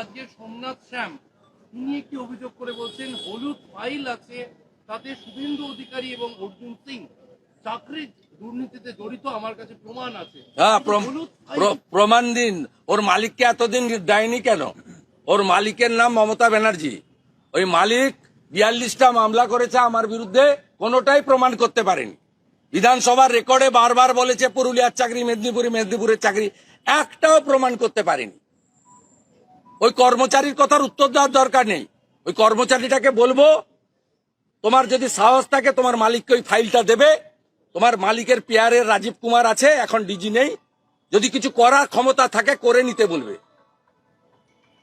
আজকে সোমনাথ শ্যাম তিনি একটি অভিযোগ করে বলছেন হলুদ ফাইল আছে তাতে শুভেন্দু অধিকারী এবং অর্জুন সিং চাকরি দুর্নীতিতে জড়িত আমার কাছে প্রমাণ আছে। হ্যাঁ প্রমাণ দিন ওর মালিককে এতদিন দেয়নি কেন? ওর মালিকের নাম মমতা ব্যানার্জি। ওই মালিক বিয়াল্লিশটা মামলা করেছে আমার বিরুদ্ধে কোনোটাই প্রমাণ করতে পারেনি। বিধানসভার রেকর্ডে বারবার বলেছে পুরুলিয়ার চাকরি মেদিনীপুরে মেদিনীপুরের চাকরি একটাও প্রমাণ করতে পারেনি। ওই কর্মচারীর কথার উত্তর দেওয়ার দরকার নেই। ওই কর্মচারীটাকে বলব, তোমার যদি সাহস থাকে, তোমার মালিককে ওই ফাইলটা দেবে। তোমার মালিকের পেয়ারের রাজীব কুমার আছে, এখন ডিজি নেই। যদি কিছু করার ক্ষমতা থাকে, করে নিতে বলবে।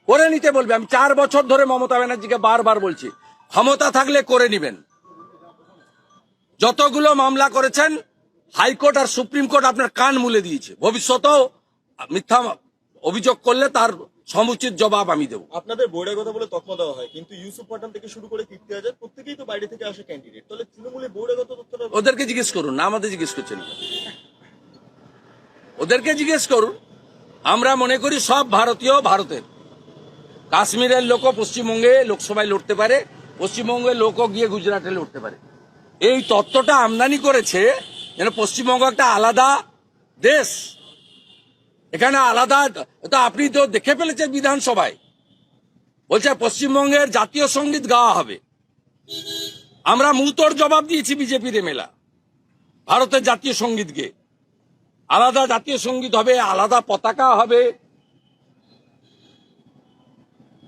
করে নিতে বলবে। আমি চার বছর ধরে মমতা ব্যানার্জিকে বারবার বলছি, ক্ষমতা থাকলে করে নিবেন। যতগুলো মামলা করেছেন, হাইকোর্ট আর সুপ্রিম কোর্ট আপনার কান মুলে দিয়েছে। ভবিষ্যতেও মিথ্যা অভিযোগ করলে তার সমুচিত জবাব আমি দেবো। আপনাদের বহিরাগত বলে তকমা দেওয়া হয় কিন্তু ইউসুফ পাঠান থেকে শুরু করে কীর্তি আজাদ প্রত্যেকেই তো বাইরে থেকে আসে ক্যান্ডিডেট তাহলে তৃণমূলে বহিরাগত তথ্যটা ওদেরকে জিজ্ঞেস করুন না আমাদের জিজ্ঞেস করছেন ওদেরকে জিজ্ঞেস করুন আমরা মনে করি সব ভারতীয় ভারতের। কাশ্মীরের লোকও পশ্চিমবঙ্গে লোকসভায় লড়তে পারে পশ্চিমবঙ্গের লোকও গিয়ে গুজরাটে লড়তে পারে। এই তত্ত্বটা আমদানি করেছে যেন পশ্চিমবঙ্গ একটা আলাদা দেশ। এখানে আলাদা তা আপনি তো দেখে ফেলেছেন বিধানসভায়। বলছে পশ্চিমবঙ্গের জাতীয় সংগীত গাওয়া হবে। আমরা মুতোর জবাব দিয়েছি বিজেপির এমেলা ভারতের জাতীয় সঙ্গীতকে আলাদা জাতীয় সংগীত হবে, আলাদা পতাকা হবে।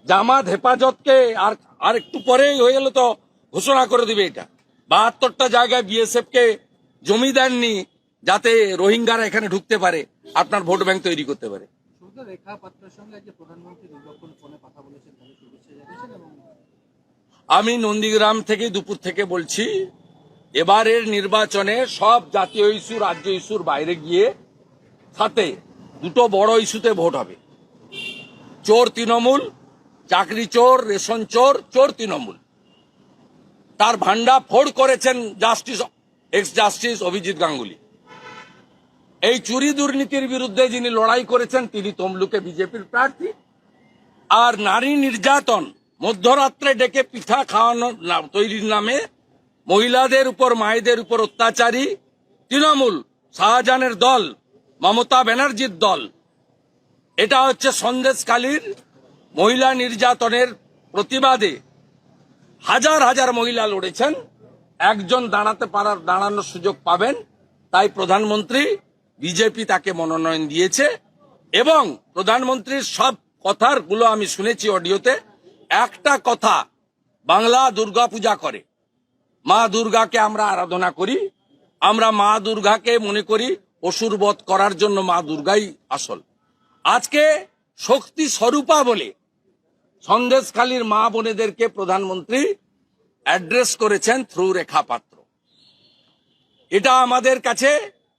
জামাত হেফাজতকে আর আর একটু পরেই হয়ে গেল তো ঘোষণা করে দিবে এটা। বাহাত্তরটা জায়গায় বিএসএফ কে জমি দেননি। যাতে রোহিঙ্গারা এখানে ঢুকতে পারে আপনার ভোট ব্যাংক তৈরি করতে পারে। আমি নন্দীগ্রাম থেকে দুপুর থেকে বলছি এবারের নির্বাচনে সব জাতীয় ইস্যু রাজ্য ইস্যুর বাইরে গিয়ে সাথে দুটো বড় ইস্যুতে ভোট হবে। চোর তৃণমূল চাকরি চোর রেশন চোর চোর তৃণমূল। তার ভান্ডা ফোড় করেছেন justice ex justice Abhijit Ganguly. এই চুরি দুর্নীতির বিরুদ্ধে যিনি লড়াই করেছেন, তিনি তমলুকে বিজেপির প্রার্থী। আর নারী নির্যাতন, মধ্যরাত্রে ডেকে পিঠা খাওয়ানো তৈরির নামে মহিলাদের উপর, মায়েদের উপর অত্যাচারী তৃণমূল, শাহজাহানের দল, মমতা ব্যানার্জির দল। এটা হচ্ছে সন্দেশকালীর মহিলা নির্যাতনের প্রতিবাদে হাজার হাজার মহিলা লড়েছেন। একজন দাঁড়াতে পারার, দাঁড়ানোর সুযোগ পাবেন। তাই প্রধানমন্ত্রী বিজেপি তাকে মনোনয়ন দিয়েছে এবং প্রধানমন্ত্রীর সব কথারগুলো আমি শুনেছি অডিওতে। একটা কথা, বাংলা দুর্গা পূজা করে। মা দুর্গাকে আমরা আরাধনা করি, আমরা মা দুর্গাকে মনে করি অসুর বধ করার জন্য মা দুর্গাই আসল। আজকে শক্তি স্বরূপা বলে সন্দেশখালীর মা বোনেদেরকে প্রধানমন্ত্রী অ্যাড্রেস করেছেন থ্রু রেখা পাত্র। এটা আমাদের কাছে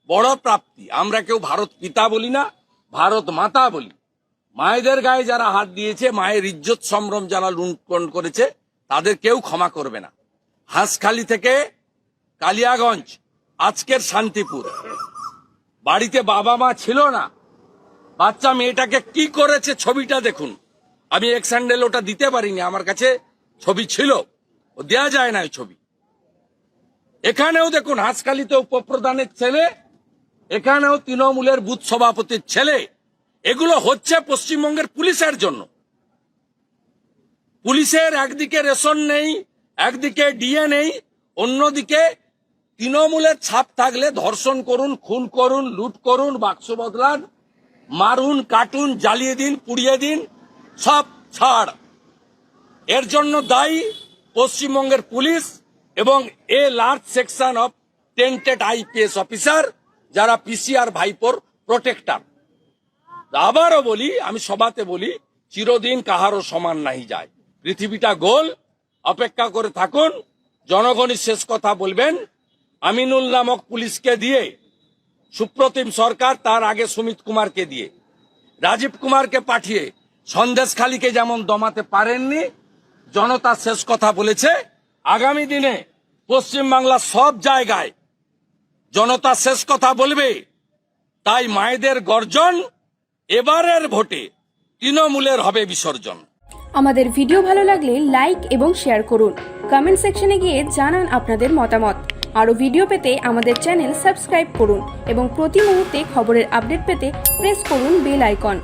বড় প্রাপ্তি। আমরা কেউ ভারত পিতা বলি না, ভারত মাতা বলি। মায়েদের গায়ে যারা হাত দিয়েছে, মায়ের ইজ্জত সম্ভ্রম যারা লুণ্ঠন করেছে, তাদের কেউ ক্ষমা করবে না। হাঁসখালি থেকে কালিয়াগঞ্জ, আজকের শান্তিপুর। বাড়িতে বাবা মা ছিল না। বাচ্চা মেয়েটাকে কি করেছে ছবিটা দেখুন। আমি এক স্যান্ডেল ওটা দিতে পারিনি, আমার কাছে ছবি ছিল। ও দেয়া যায় না ওই ছবি। এখানেও দেখুন, হাঁসখালিতে উপপ্রধানের ছেলে এখানেও তৃণমূলের বুথ সভাপতির ছেলে। এগুলো হচ্ছে পশ্চিমবঙ্গের পুলিশের জন্য। পুলিশের একদিকে রেশন নেই, একদিকে ডিএ নেই, অন্যদিকে তৃণমূলের ছাপ থাকলে ধর্ষণ করুন, খুন করুন, লুট করুন, বাক্স বদলান, মারুন, কাটুন, জ্বালিয়ে দিন, পুড়িয়ে দিন, সব ছাড়। এর জন্য দায়ী পশ্চিমবঙ্গের পুলিশ এবং a large section of tainted IPS officer যারা পিসিআর ভাইপোর প্রোটেক্টার আবারও বলি, আমি সভাতে বলি, চিরদিন কাহারও সমান নাহি যায়। পৃথিবীটা গোল, অপেক্ষা করে থাকুন, জনগণই শেষ কথা বলবেন। আমিনুল নামক পুলিশকে দিয়ে, সুপ্রতিম সরকার তার আগে সুমিত কুমারকে দিয়ে। রাজীব কুমারকে পাঠিয়ে সন্দেশখালীকে যেমন দমাতে পারেননি, জনতা শেষ কথা বলেছে। আগামী দিনে পশ্চিমবাংলার সব জায়গায় জনতা শেষ কথা বলবে। তাই মায়েদের গর্জন, এবারের ভোটে তৃণমূলের হবে বিসর্জন। আমাদের ভিডিও ভালো লাগলে লাইক এবং শেয়ার করুন। কমেন্ট সেকশনে গিয়ে জানান আপনাদের মতামত। আরও ভিডিও পেতে আমাদের চ্যানেল সাবস্ক্রাইব করুন এবং প্রতি মুহূর্তে খবরের আপডেট পেতে প্রেস করুন বেল আইকন।